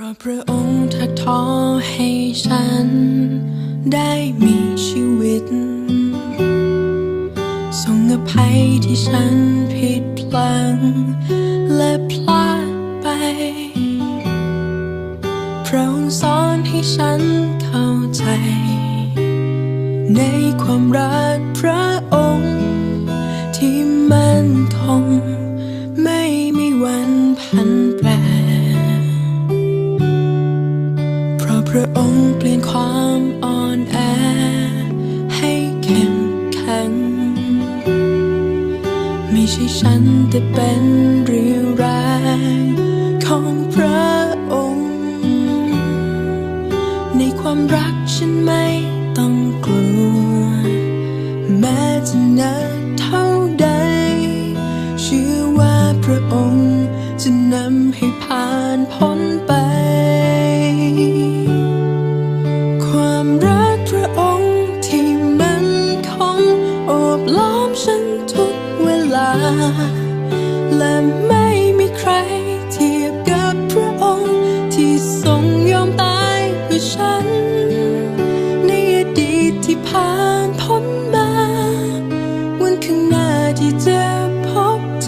เพราะพระองค์ทักท้อให้ฉัน ได้มีชีวิต ทรงอภัยที่ฉันผิดพลัง และพลาดไป พระองค์สอนให้ฉันเข้าใจ ในความรักพระองค์ เปลี่ยนความอ่อนแอ ให้เข้มแข็ง ไม่ใช่ฉันแต่เป็นเรียว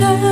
บ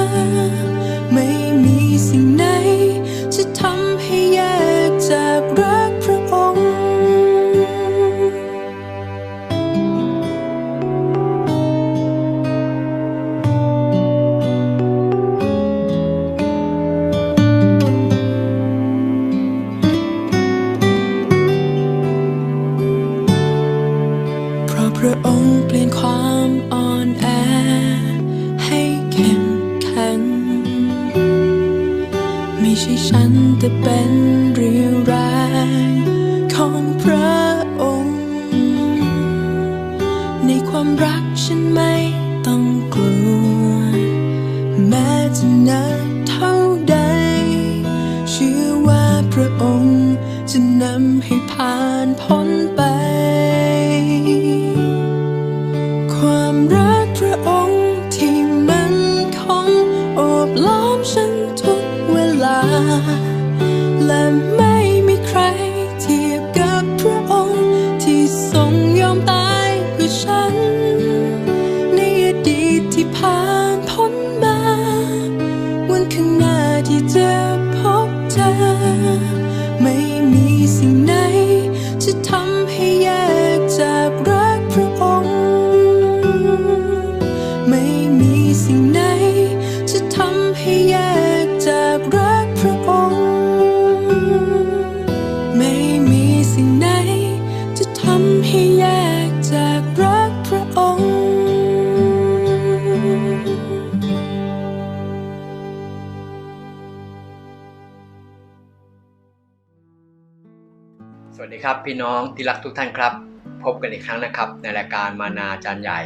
รักฉันไม่ต้องกลัว แม้จะนานเท่าใด เชื่อว่าพระองค์จะนำให้ผ่านพ้นไป พี่น้องที่รักทุกท่านครับ พบกันอีกครั้งนะครับ ในรายการมานาจารย์ใหญ่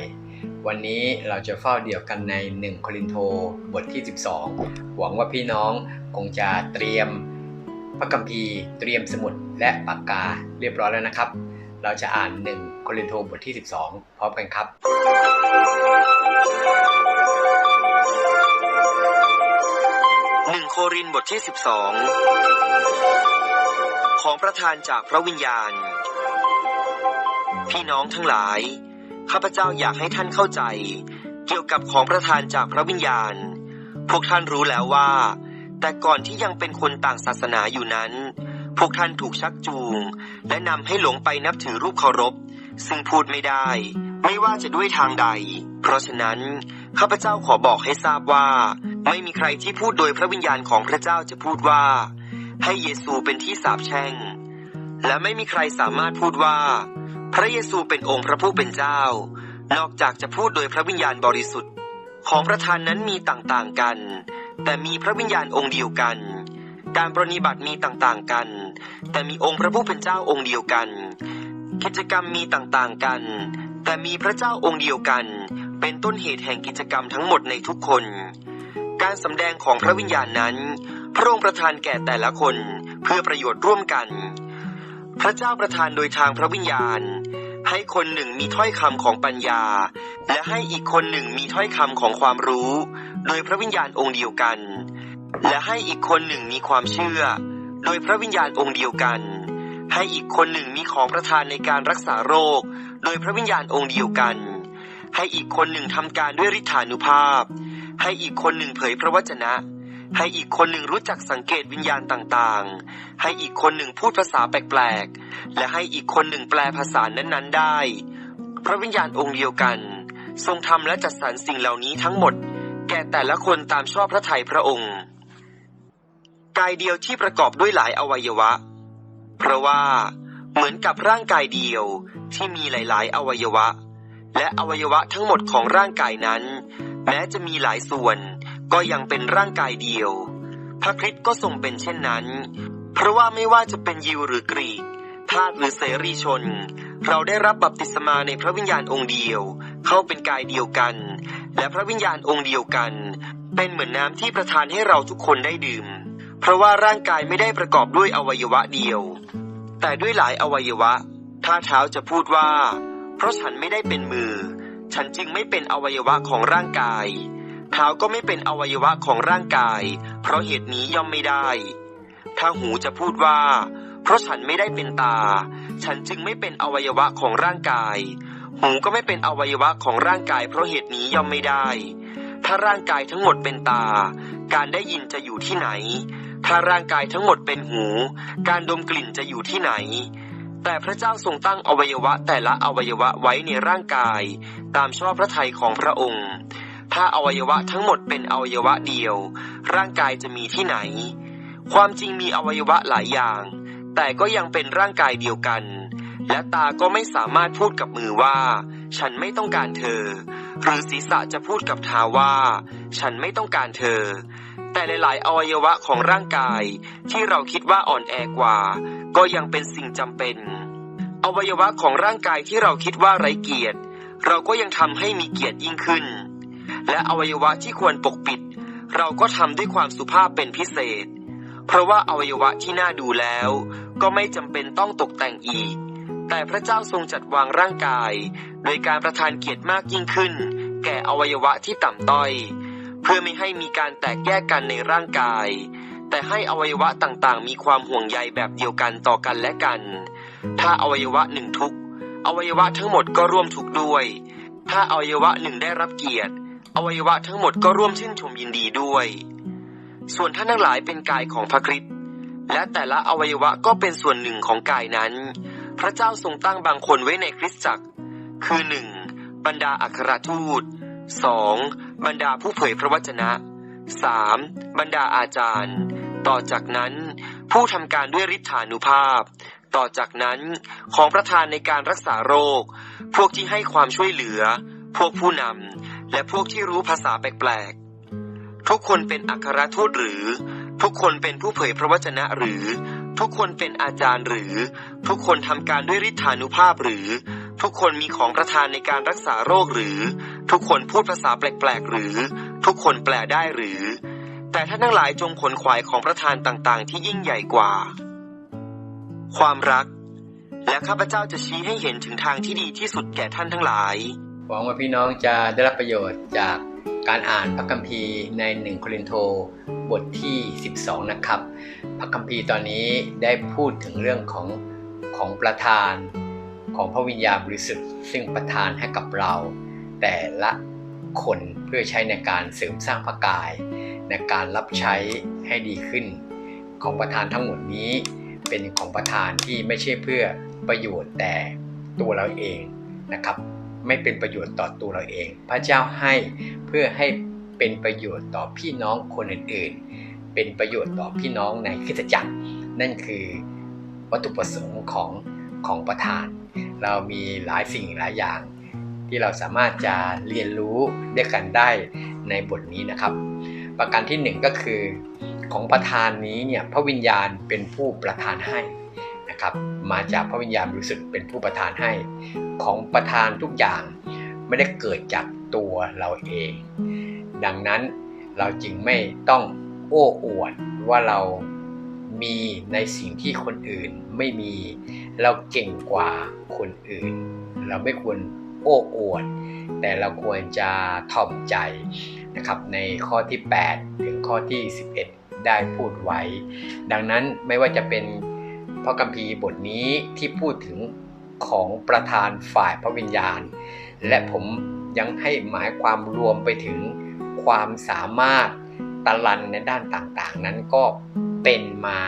วันนี้เราจะเฝ้าเดี่ยวกันใน 1 โครินโทบทที่ 12 หวังว่าพี่น้องคงจะเตรียมพระคัมภีร์เตรียมสมุดและปากกาเรียบร้อยแล้วนะครับ เราจะอ่าน 1 โครินโทบทที่ 12 พร้อมกันครับหนึ่งโครินบทที่ 12 ของประธานจากพระวิญญาณ พี่น้องทั้งหลาย ข้าพเจ้าอยากให้ท่านเข้าใจ เกี่ยวกับของประธานจากพระวิญญาณ พวกท่านรู้แล้วว่า แต่ก่อนที่ยังเป็นคนต่างศาสนาอยู่นั้น พวกท่านถูกชักจูง และนำให้หลงไปนับถือรูปเคารพ ซึ่งพูดไม่ได้ ไม่ว่าจะด้วยทางใด เพราะฉะนั้นข้าพเจ้าขอบอกให้ทราบว่า ไม่มีใครที่พูดโดยพระวิญญาณของพระเจ้าจะพูดว่า ให้เยซูเป็นที่สาปแช่ง และไม่มีใครสามารถพูดว่า พระเยซูเป็นองค์พระผู้เป็นเจ้า นอกจากจะพูดโดยพระวิญญาณบริสุทธิ์ ของประธานนั้นมีต่างๆกัน แต่มีพระวิญญาณองค์เดียวกัน การปรนิบัติมีต่างๆกัน แต่มีองค์พระผู้เป็นเจ้าองค์เดียวกัน กิจกรรมมีต่างๆกัน แต่มีพระเจ้าองค์เดียวกัน เป็นต้นเหตุแห่งกิจกรรมทั้งหมดในทุกคน การสำแดงของพระวิญญาณนั้น พระองค์ประทานแก่แต่ละคนเพื่อประโยชน์ร่วมกัน พระเจ้าประทานโดยทางพระวิญญาณ ให้คนหนึ่งมีถ้อยคำของปัญญา และให้อีกคนหนึ่งมีถ้อยคำของความรู้ โดยพระวิญญาณองค์เดียวกัน และให้อีกคนหนึ่งมีความเชื่อ โดยพระวิญญาณองค์เดียวกัน ให้อีกคนหนึ่งมีของประทานในการรักษาโรค โดยพระวิญญาณองค์เดียวกัน ให้อีกคนหนึ่งทำการด้วยฤทธานุภาพ ให้อีกคนหนึ่งเผยพระวจนะ ให้อีกคนหนึ่งรู้จักสังเกตวิญญาณต่างๆ ให้อีกคนหนึ่งพูดภาษาแปลกๆ และให้อีกคนหนึ่งแปลภาษานั้นๆได้ พระวิญญาณองค์เดียวกัน ทรงทำและจัดสรรสิ่งเหล่านี้ทั้งหมด แก่แต่ละคนตามชอบพระทัยพระองค์ กายเดียวที่ประกอบด้วยหลายอวัยวะ เพราะว่าเหมือนกับร่างกายเดียวที่มีหลาย ๆ อวัยวะ และอวัยวะทั้งหมดของร่างกายนั้น แม้จะมีหลายส่วน ก็ยังเป็นร่างกายเดียว พระคริสต์ก็ทรงเป็นเช่นนั้น เพราะว่าไม่ว่าจะเป็นยิวหรือกรีกทาสหรือเสรีชน เราได้รับบัพติศมาในพระวิญญาณองค์เดียว เข้าเป็นกายเดียวกัน และพระวิญญาณองค์เดียวกัน เป็นเหมือนน้ำที่ประทานให้เราทุกคนได้ดื่ม เพราะว่าร่างกายไม่ได้ประกอบด้วยอวัยวะเดียว แต่ด้วยหลายอวัยวะ ถ้าเท้าจะพูดว่า เพราะฉันไม่ได้เป็นมือ ฉันจึงไม่เป็นอวัยวะของร่างกาย เท้าก็ไม่เป็นอวัยวะของร่างกาย เพราะเหตุนี้ย่อมไม่ได้ ถ้าหูจะพูดว่า เพราะฉันไม่ได้เป็นตา ฉันจึงไม่เป็นอวัยวะของร่างกาย หูก็ไม่เป็นอวัยวะของร่างกาย เพราะเหตุนี้ย่อมไม่ได้ ถ้าร่างกายทั้งหมดเป็นตา การได้ยินจะอยู่ที่ไหน ถ้าร่างกายทั้งหมดเป็นหู การดมกลิ่นจะอยู่ที่ไหน แต่พระเจ้าทรงตั้งอวัยวะแต่ละอวัยวะไว้ในร่างกาย ตามชอบพระทัยของพระองค์ ถ้าอวัยวะทั้งหมดเป็นอวัยวะเดียว ร่างกายจะมีที่ไหน ความจริงมีอวัยวะหลายอย่าง แต่ก็ยังเป็นร่างกายเดียวกัน และตาก็ไม่สามารถพูดกับมือว่า ฉันไม่ต้องการเธอ หรือศีรษะจะพูดกับเท้าว่า ฉันไม่ต้องการเธอ แต่หลายๆอวัยวะของร่างกาย ที่เราคิดว่าอ่อนแอกว่า ก็ยังเป็นสิ่งจำเป็น อวัยวะของร่างกายที่เราคิดว่าไร้เกียรติ เราก็ยังทำให้มีเกียรติยิ่งขึ้น และอวัยวะที่ควรปกปิด เราก็ทำด้วยความสุภาพเป็นพิเศษ เพราะว่าอวัยวะที่น่าดูแล้ว ก็ไม่จำเป็นต้องตกแต่งอีก แต่พระเจ้าทรงจัดวางร่างกาย โดยการประทานเกียรติมากยิ่งขึ้น แก่อวัยวะที่ต่ำต้อย เพื่อไม่ให้มีการแตกแยกกันในร่างกาย แต่ให้อวัยวะต่างๆ มีความห่วงใยแบบเดียวกันต่อกันและกัน ถ้าอวัยวะหนึ่งทุกอวัยวะทั้งหมดก็ร่วมทุกข์ด้วย ถ้าอวัยวะหนึ่งได้รับเกียรติ อวัยวะทั้งหมดก็ร่วมชื่นชมยินดีด้วย ส่วนท่านทั้งหลายเป็นกายของพระคริสต์และแต่ละอวัยวะก็เป็นส่วนหนึ่งของกายนั้น พระเจ้าทรงตั้งบางคนไว้ในคริสตจักร คือหนึ่งบรรดาอัครทูตสอง บรรดาผู้เผยพระวจนะสามบรรดาอาจารย์ ต่อจากนั้นผู้ทำการด้วยฤทธานุภาพ ต่อจากนั้นของประธานในการรักษาโรค พวกที่ให้ความช่วยเหลือ พวกผู้นำและพวกที่รู้ภาษาแปลกๆ ทุกคนเป็นอัครทูตหรือ ทุกคนเป็นผู้เผยพระวจนะหรือ ทุกคนเป็นอาจารย์หรือ ทุกคนทำการด้วยฤทธานุภาพหรือ ทุกคนมีของประทานในการรักษาโรคหรือ ทุกคนพูดภาษาแปลกๆหรือ ทุกคนแปลได้หรือ แต่ท่านทั้งหลายจงขนขวายของประทานต่างๆ ที่ยิ่งใหญ่กว่า ความรัก และข้าพเจ้าจะชี้ให้เห็นถึงทางที่ดีที่สุดแก่ท่านทั้งหลาย หวังว่าพี่น้องจะได้รับประโยชน์จากการอ่านพระคัมภีร์ใน1โครินโตบทที่ 12 นะครับ พระคัมภีร์ตอนนี้ได้พูดถึงเรื่องของของประธานของพระวิญญาณบริสุทธิ์ซึ่งประทานให้กับเรา แต่ละคนเพื่อใช้ในการเสริมสร้างพระกาย ในการรับใช้ให้ดีขึ้น ของประธานทั้งหมดนี้เป็นของประธานที่ไม่ใช่เพื่อประโยชน์แต่ตัวเราเองนะครับ ไม่เป็นประโยชน์ต่อตัวเราเอง พระเจ้าให้เพื่อให้เป็นประโยชน์ต่อพี่น้องคนอื่นๆ เป็นประโยชน์ต่อพี่น้องในคริสตจักร นั่นคือวัตถุประสงค์ของของประธาน เรามีหลายสิ่งหลายอย่าง ที่เราสามารถจะเรียนรู้ด้วยกันได้ในบทนี้นะครับ ประการที่หนึ่งก็คือของประธานนี้เนี่ยพระวิญญาณเป็นผู้ประทานให้นะครับ มาจากพระวิญญาณบริสุทธิ์เป็นผู้ประทานให้ ของประทานทุกอย่างไม่ได้เกิดจากตัวเราเอง ดังนั้นเราจึงไม่ต้องโอ้อวดว่าเรามีในสิ่งที่คนอื่นไม่มี เราเก่งกว่าคนอื่น เราไม่ควร โอ้อวด แต่เราควรจะถ่อมใจนะครับในข้อที่ 8 ถึงข้อที่ 11 ได้พูดไว้ ดังนั้นไม่ว่าจะเป็นพระคัมภีร์บทนี้ที่พูดถึงของประธานฝ่ายพระวิญญาณ และผมยังให้หมายความรวมไปถึงความสามารถตะลันในด้านต่างๆ นั้นก็เป็นมา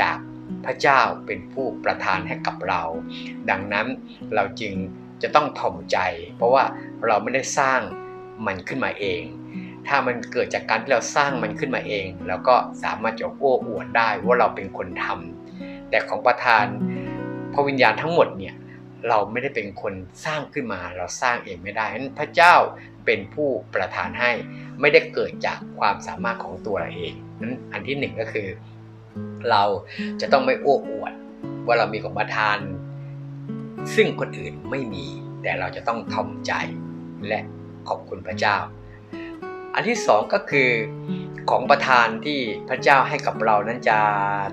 จากพระเจ้าเป็นผู้ประทานให้กับเรา ดังนั้นเราจึง จะต้องถ่อมใจ เพราะว่าเราไม่ได้สร้างมันขึ้นมาเอง ถ้ามันเกิดจากการที่เราสร้างมันขึ้นมาเองเราก็สามารถจะโอ้อวดได้ว่าเราเป็นคนทำแต่ของประธานพระวิญญาณทั้งหมดเนี่ยเราไม่ได้เป็นคนสร้างขึ้นมาเราสร้างเองไม่ได้นั้นพระเจ้าเป็นผู้ประทานให้ไม่ได้เกิดจากความสามารถของตัวเราเองนั้นอันที่หนึ่งก็คือ เราจะต้องไม่โอ้อวด ว่าเรามีของประทาน ซึ่งคนอื่นไม่มี แต่เราจะต้องทอมใจและขอบคุณพระเจ้า อันที่สองก็คือของประทานที่พระเจ้าให้กับเรานั้นจะ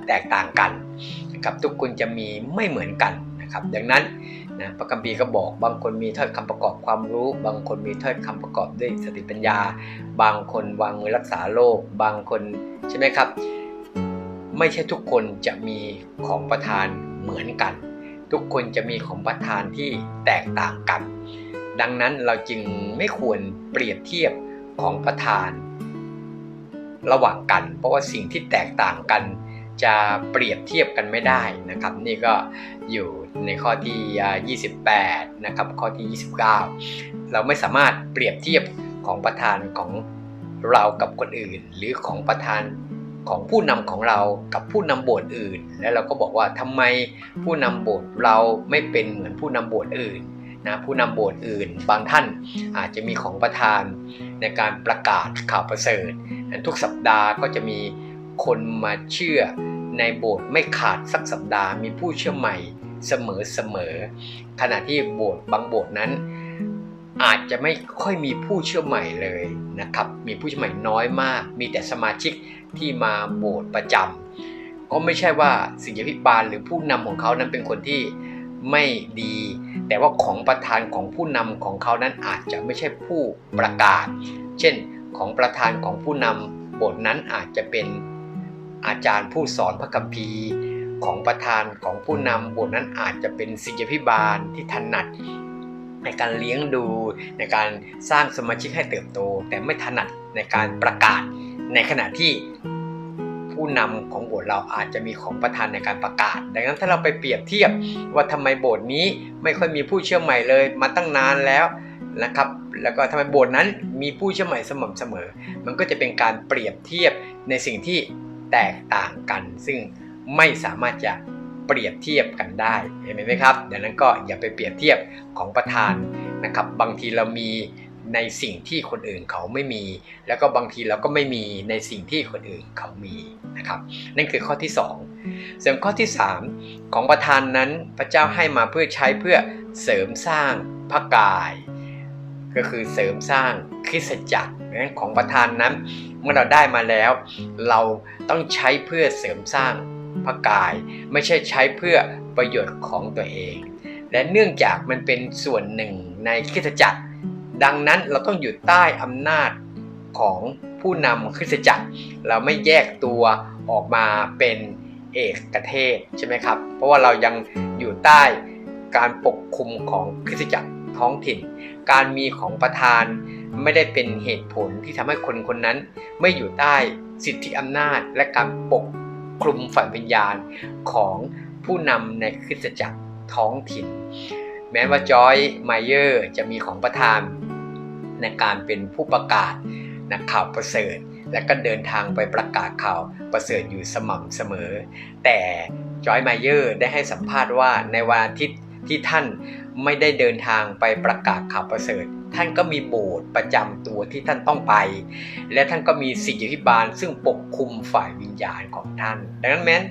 แตกต่างกันนะครับทุกคนจะมีไม่เหมือนกันนะครับดังนั้นนะพระคัมภีร์ก็บอกบางคนมีถ้อยคำประกอบความรู้ บางคนมีถ้อยคำประกอบด้วยสติปัญญา บางคนวางมือรักษาโรคบางคนใช่ไหมครับ ไม่ใช่ทุกคนจะมีของประทานเหมือนกัน ทุกคนจะมีของประทานที่แตกต่างกัน ดังนั้นเราจึงไม่ควรเปรียบเทียบของประทาน ระหว่างกัน เพราะว่าสิ่งที่แตกต่างกัน จะเปรียบเทียบกันไม่ได้นะครับ นี่ก็อยู่ในข้อที่ 28 นะครับ ข้อที่ 29 เราไม่สามารถเปรียบเทียบของประธานของเรากับคนอื่น หรือของประธาน ของผู้นำของเรากับผู้นำโบสถ์อื่น แล้วเราก็บอกว่าทำไมผู้นำโบสถ์เราไม่เป็นเหมือนผู้นำโบสถ์อื่นนะผู้นำโบสถ์อื่น บางท่านอาจจะมีของประธานในการประกาศข่าวประเสริฐทุกสัปดาห์ก็จะมีคนมาเชื่อในโบสถ์ไม่ขาดสักสัปดาห์มีผู้เชื่อใหม่เสมอเสมอขณะที่โบสถ์บางโบสถ์นั้น อาจจะไม่ค่อยมีผู้เชื่อใหม่เลยนะครับ มีผู้เชื่อใหม่น้อยมาก มีแต่สมาชิกที่มาโบสถ์ประจำก็ไม่ใช่ว่าสิ่งพิบาลหรือผู้นำของเขานั้นเป็นคนที่ไม่ดี แต่ว่าของประธานของผู้นำของเขานั้นอาจจะไม่ใช่ผู้ประกาศ เช่นของประธานของผู้นำโบสถ์นั้นอาจจะเป็นอาจารย์ผู้สอนพระคัมภีร์ของประธานของผู้นำโบสถ์นั้นอาจจะเป็นศิษยพิบาลที่ถนัด ในการเลี้ยงดู ในการสร้างสมาชิกให้เติบโต แต่ไม่ถนัดในการประกาศ ในขณะที่ผู้นำของโบสถ์เราอาจจะมีของประธานในการประกาศ ดังนั้นถ้าเราไปเปรียบเทียบว่าทำไมโบสถ์นี้ไม่ค่อยมีผู้เชื่อใหม่เลยมาตั้งนานแล้วนะครับ แล้วก็ทำไมโบสถ์นั้นมีผู้เชื่อใหม่สม่ำเสมอ มันก็จะเป็นการเปรียบเทียบในสิ่งที่แตกต่างกัน ซึ่งไม่สามารถจะ เปรียบเทียบกันได้เห็นไหมครับดังนั้นก็อย่าไปเปรียบเทียบของประธานนะครับ บางทีเรามีในสิ่งที่คนอื่นเขาไม่มี แล้วก็บางทีเราก็ไม่มีในสิ่งที่คนอื่นเขามีนะครับ นั่นคือข้อที่ 2 ส่วนข้อที่ 3 ของประธานนั้นพระเจ้าให้มาเพื่อใช้เพื่อเสริมสร้างพระกาย ก็คือเสริมสร้างคริสตจักรนั้นของประธานนั้น เมื่อเราได้มาแล้ว เราต้องใช้เพื่อเสริมสร้าง พระกาย ไม่ใช่ใช้เพื่อประโยชน์ของตัวเอง และเนื่องจากมันเป็นส่วนหนึ่งในคริสตจักร ดังนั้นเราต้องอยู่ใต้อำนาจของผู้นำคริสตจักร เราไม่แยกตัวออกมาเป็นเอกเทศใช่ไหมครับ เพราะว่าเรายังอยู่ใต้การปกคุมของคริสตจักรท้องถิ่น การมีของประธานไม่ได้เป็นเหตุผลที่ทำให้คนคนนั้น ไม่อยู่ใต้สิทธิอำนาจและการปก คลุมฝ่ายวิญญาณของผู้นำในคริสตจักรท้องถิ่น แม้ว่าจอยไมเยอร์จะมีของประธานในการเป็นผู้ประกาศนักข่าวประเสริฐ และก็เดินทางไปประกาศข่าวประเสริฐอยู่สม่ำเสมอ แต่จอยไมเยอร์ได้ให้สัมภาษณ์ว่าในวันอาทิตย์ที่ท่านไม่ได้เดินทางไปประกาศข่าวประเสริฐ ท่านก็มีโบสถ์ประจำตัวที่ท่านต้องไป และท่านก็มีสิทธิพิบาล ซึ่งปกคุมฝ่ายวิญญาณของท่าน ดังนั้นแม้น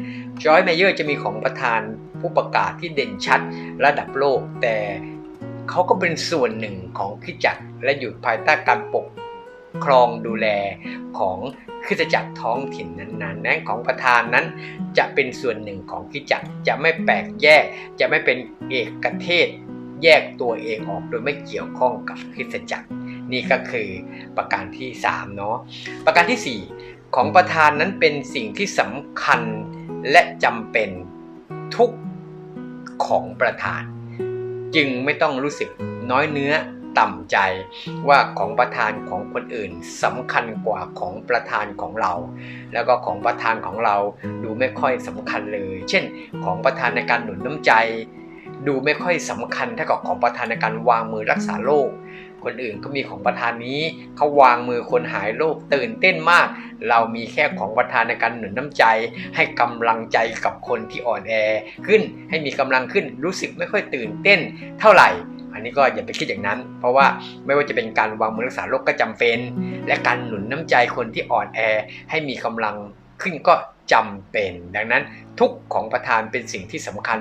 จอยไมเยอร์จะมีของประธานผู้ประกาศที่เด่นชัดระดับโลก แต่เขาก็เป็นส่วนหนึ่งของคริสตจักรและอยู่ภายใต้การปกครองดูแลของคริสตจักรท้องถิ่นนั้นๆนั้นของประธานนั้น จะเป็นส่วนหนึ่งของคริสตจักรจะไม่แปลกแยก จะไม่เป็นเอกเทศ แยกตัวเองออกโดยไม่เกี่ยวข้องกับคริสตจักร นี่ก็คือประการที่3เนาะประการที่ 4 ของประธานนั้นเป็นสิ่งที่สำคัญและจำเป็นทุกของประธาน จึงไม่ต้องรู้สึกน้อยเนื้อต่ำใจว่าของประธานของคนอื่นสำคัญกว่าของประธานของเรา แล้วก็ของประธานของเราดูไม่ค่อยสำคัญเลย เช่น ของประธานในการหนุนน้ำใจ ดูไม่ค่อยสำคัญเท่ากับของประธานในการวางมือรักษาโรคคนอื่นก็มีของประธานนี้เขาวางมือคนหายโรคตื่นเต้นมาก เรามีแค่ของประธานในการหนุนน้ำใจ ให้กำลังใจกับคนที่อ่อนแอขึ้นให้มีกำลังขึ้นรู้สึกไม่ค่อยตื่นเต้นเท่าไหร่ อันนี้ก็อย่าไปคิดอย่างนั้น เพราะว่าไม่ว่าจะเป็นการวางมือรักษาโรคก็จำเป็น และการหนุนน้ำใจคนที่อ่อนแอให้มีกำลังขึ้นก็ จำเป็น ดังนั้นทุกของประธานเป็นสิ่งที่สำคัญ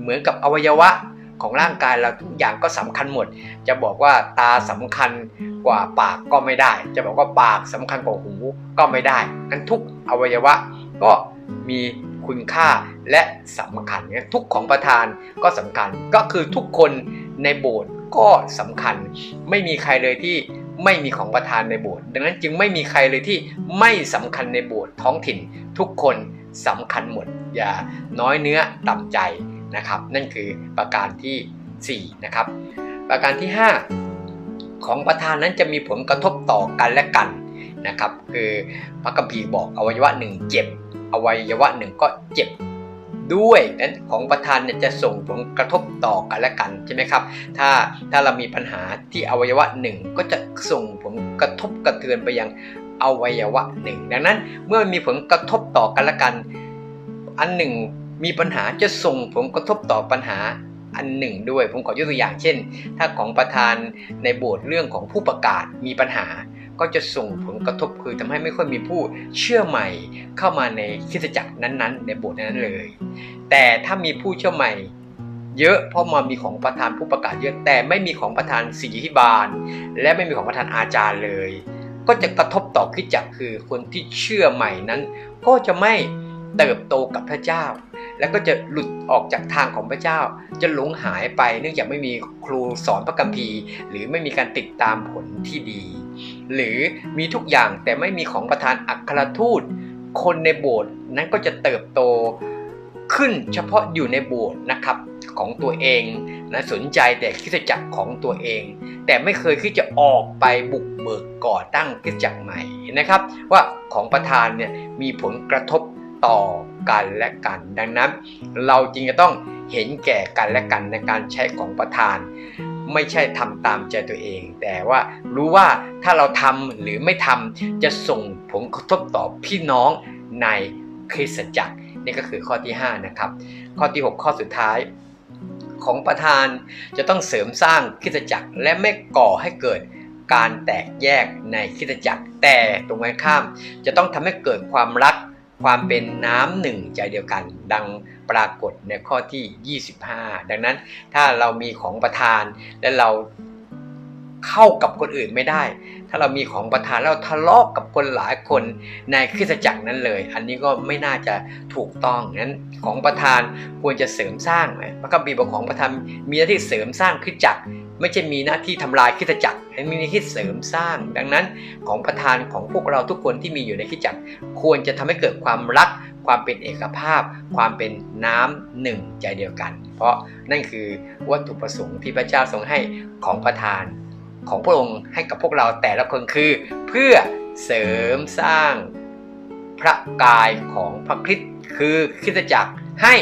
เหมือนกับอวัยวะของร่างกายเราทุกอย่างก็สำคัญหมด จะบอกว่าตาสำคัญกว่าปากก็ไม่ได้ จะบอกว่าปากสำคัญกว่าหูก็ไม่ได้งั้นทุกอวัยวะก็มีคุณค่าและสำคัญงั้นทุกของประธานก็สำคัญ ก็คือทุกคนในโบสถ์ก็สำคัญ ไม่มีใครเลยที่ไม่มีของประธานในโบสถ์ดังนั้นจึงไม่มีใครเลยที่ไม่สำคัญในโบสถ์ท้องถิ่น ทุกคนสำคัญหมด อย่าน้อยเนื้อต่ำใจนะครับ นั่นคือประการทีสี่ 4 นะครับ ประการที่ 5 ของประธานนั้นจะมีผลกระทบต่อกันและกันนะครับ คือพระคัมภีบอกอวัยวะหนึ่งเจ็บ อวัยวะหนึ่งก็เจ็บด้วยนั้นของประธานเนี่ยจะส่งผลกระทบต่อกันและกันใช่ไหมครับ ถ้าถ้าเรามีปัญหาที่อวัยวะหนึ่งก็จะส่งผลกระทบกระเทือนไปยัง อวัยวะหนึ่ง ดังนั้นเมื่อมีผลกระทบต่อกันและกัน อันหนึ่งมีปัญหาจะส่งผลกระทบต่อปัญหาอันหนึ่งด้วย ผมขอยกตัวอย่างเช่น ถ้าของประธานในโบสถ์เรื่องของผู้ประกาศมีปัญหา ก็จะส่งผลกระทบคือทำให้ไม่ค่อยมีผู้เชื่อใหม่เข้ามาในคริสตจักรนั้นๆ ในโบสถ์นั้นเลย แต่ถ้ามีผู้เชื่อใหม่เยอะเพราะมามีของประธานผู้ประกาศเยอะแต่ไม่มีของประธานศิริธิบาล และไม่มีของประธานอาจารย์เลย ก็จะกระทบต่อคริสตจักคือคนที่เชื่อใหม่นั้น ก็จะไม่เติบโตกับพระเจ้า แล้วก็จะหลุดออกจากทางของพระเจ้า จะหลงหายไปเนื่องจากไม่มีครูสอนพระคัมภีร์ หรือไม่มีการติดตามผลที่ดี หรือมีทุกอย่างแต่ไม่มีของประธานอัครทูต คนในโบสถ์นั้นก็จะเติบโตขึ้นเฉพาะอยู่ในโบสถ์นะครับ ของตัวเองนะสนใจแต่คริสตจักรของตัวเอง แต่ไม่เคยที่จะออกไปบุกเบิกก่อตั้งคริสตจักรใหม่นะครับ ว่าของประธานเนี่ยมีผลกระทบต่อกันและกัน ดังนั้น เราจรึงจะต้องเห็นแก่กันและกันในการใช้ของประธาน ไม่ใช่ทำตามใจตัวเอง แต่ว่ารู้ว่าถ้าเราทำหรือไม่ทำจะส่งผลกระทบต่อพี่น้องในคริสตจักรนี่ก็คือข้อที่ 5 นะครับ ข้อที่ 6 ข้อสุดท้าย ของประธาน จะต้องเสริมสร้างคิดจักรและไม่ก่อให้เกิดการแตกแยกในคิดจักรแต่ตรงกันข้าม จะต้องทำให้เกิดความรักความเป็นน้ำหนึ่งใจเดียวกัน ดังปรากฏในข้อที่ 25 ดังนั้นถ้าเรามีของประธานและเรา เข้ากับคนอื่นไม่ได้ ถ้าเรามีของประธานแล้วทะเลาะกกับคนหลายคนในคริสตจักรนั้นเลย อันนี้ก็ไม่น่าจะถูกต้องนั้นของประธานควรจะเสริมสร้างพระคัมภีร์บอกของประธานมีหน้าที่เสริมสร้างคริสตจักร ไม่ใช่มีหน้าที่ทำลายคริสตจักรให้มีหน้าที่เสริมสร้าง ดังนั้นของประธานของพวกเราทุกคนที่มีอยู่ในคริสตจักร ควรจะทำให้เกิดความรักความเป็นเอกภาพ ความเป็นน้ำหนึ่งใจเดียวกัน เพราะนั่นคือวัตถุประสงค์ที่พระเจ้าทรงให้ของประธาน ของพระองค์ให้กับพวกเราแต่ละคนคือ เพื่อเสริมสร้างพระกายของพระคริสต์คือคริสตจักรให้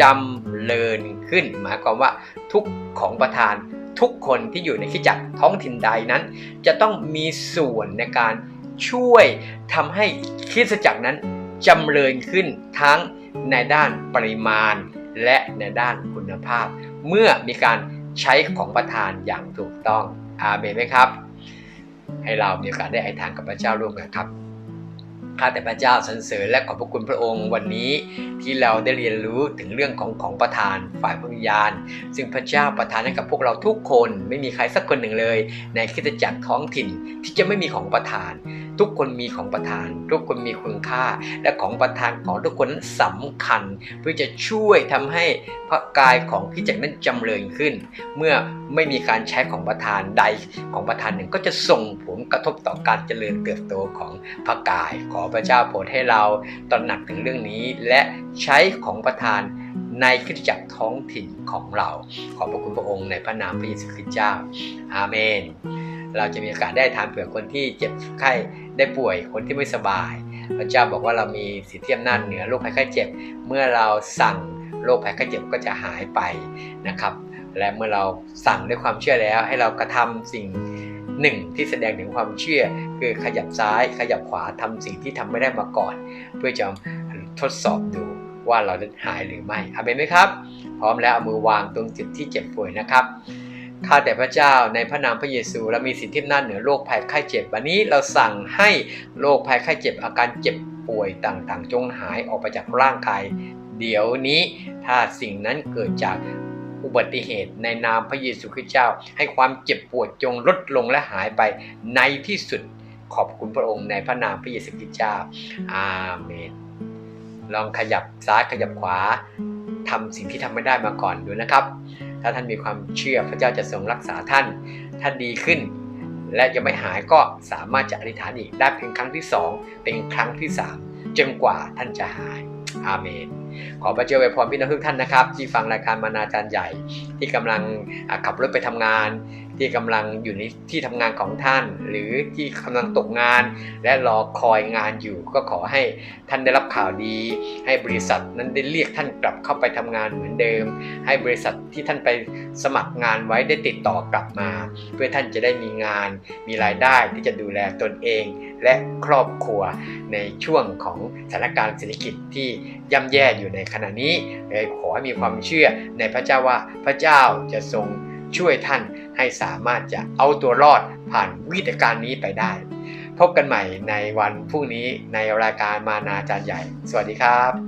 จำเริญขึ้น หมายความว่าทุกของประธานทุกคนที่อยู่ในคริสตจักรท้องถิ่นใดนั้น จะต้องมีส่วนในการช่วยทำให้คริสตจักรนั้นจำเริญขึ้นทั้งในด้านปริมาณและในด้านคุณภาพ เมื่อมีการใช้ของประทานอย่างถูกต้อง อาเมนไหมครับ ให้เรามีโอกาสได้ไอทางกับพระเจ้าร่วมกันครับข้าแต่พระเจ้าสรรเสริญและขอบพระคุณพระองค์วันนี้ที่เราได้เรียนรู้ถึงเรื่องของของประทานฝ่ายพระวิญญาณ ซึ่งพระเจ้าประทานให้กับพวกเราทุกคน ไม่มีใครสักคนหนึ่งเลย ในคริสตจักรท้องถิ่นที่จะไม่มีของประทาน ทุกคนมีของประทาน ทุกคนมีคุณค่า และของประทานของทุกคนนั้นสำคัญ เพื่อจะช่วยทำให้พระกายของพี่แจ็คนั้นจำเริญขึ้น เมื่อไม่มีการใช้ของประทานใดของประทานหนึ่งก็จะส่งผลกระทบต่อการเจริญเติบโตของพระกาย ขอพระเจ้าโปรดให้เราตระหนักถึงเรื่องนี้ และใช้ของประทานในคริสตจักรท้องถิ่นของเรา ขอบพระคุณพระองค์ในพระนามพระเยซูคริสต์เจ้า อาเมน เราจะมีโอกาสได้ทานเผื่อคนที่เจ็บไข้ได้ป่วยคนที่ไม่สบาย พระเจ้าบอกว่าเรามีสิทธิอำนาจเหนือโรคภัยไข้เจ็บ เมื่อเราสั่งโรคภัยไข้เจ็บก็จะหายไปนะครับ และเมื่อเราสั่งด้วยความเชื่อแล้ว ให้เรากระทำสิ่งหนึ่งที่แสดงถึงความเชื่อ คือขยับซ้ายขยับขวาทำสิ่งที่ทำไม่ได้มาก่อน เพื่อจะทดสอบดูว่าเราจะหายหรือไม่อาเมนไหมครับ พร้อมแล้วเอามือวางตรงจุดที่เจ็บป่วยนะครับ ข้าแต่พระเจ้าในพระนามพระเยซูเรามีสิทธิอำนาจเหนือโรคภัยไข้เจ็บ วันนี้เราสั่งให้โรคภัยไข้เจ็บอาการเจ็บป่วยต่างๆ จงหายออกไปจากร่างกาย เดี๋ยวนี้ถ้าสิ่งนั้นเกิดจากอุบัติเหตุในนามพระเยซูคริสต์เจ้า ให้ความเจ็บปวดจงลดลงและหายไปในที่สุดขอบคุณพระองค์ในพระนามพระเยซูคริสต์เจ้า อาเมน ลองขยับซ้ายขยับขวาทำสิ่งที่ทำไม่ได้มาก่อนดูนะครับ ถ้าท่านมีความเชื่อพระเจ้าจะทรงรักษาท่านถ้าดีขึ้น และยังไม่หายก็สามารถจะอธิษฐานอีกได้เป็นครั้งที่ 2 เป็นครั้งที่ 3จนกว่าท่านจะหายอาเมนขอพระเจ้าไว้พรพี่น้องทุกท่านนะครับ ที่ฟังรายการมานาจารย์ใหญ่ที่กำลังขับรถไปทำงาน ที่กำลังอยู่ในที่ทำงานของท่าน หรือที่กำลังตกงาน และรอคอยงานอยู่ ก็ขอให้ท่านได้รับข่าวดี ให้บริษัทนั้นได้เรียกท่านกลับเข้าไปทำงานเหมือนเดิม ให้บริษัทที่ท่านไปสมัครงานไว้ได้ติดต่อกลับมา เพื่อท่านจะได้มีงาน มีรายได้ที่จะดูแลตนเอง และครอบครัวในช่วงของสถานการณ์เศรษฐกิจที่ย่ำแย่อยู่ในขณะนี้เลยขอให้มีความเชื่อในพระเจ้าว่าพระเจ้าจะทรงช่วยท่าน ให้สามารถจะเอาตัวรอดผ่านวิกฤตการณ์นี้ไปได้ พบกันใหม่ในวันพรุ่งนี้ในรายการมานาจารย์ใหญ่ สวัสดีครับ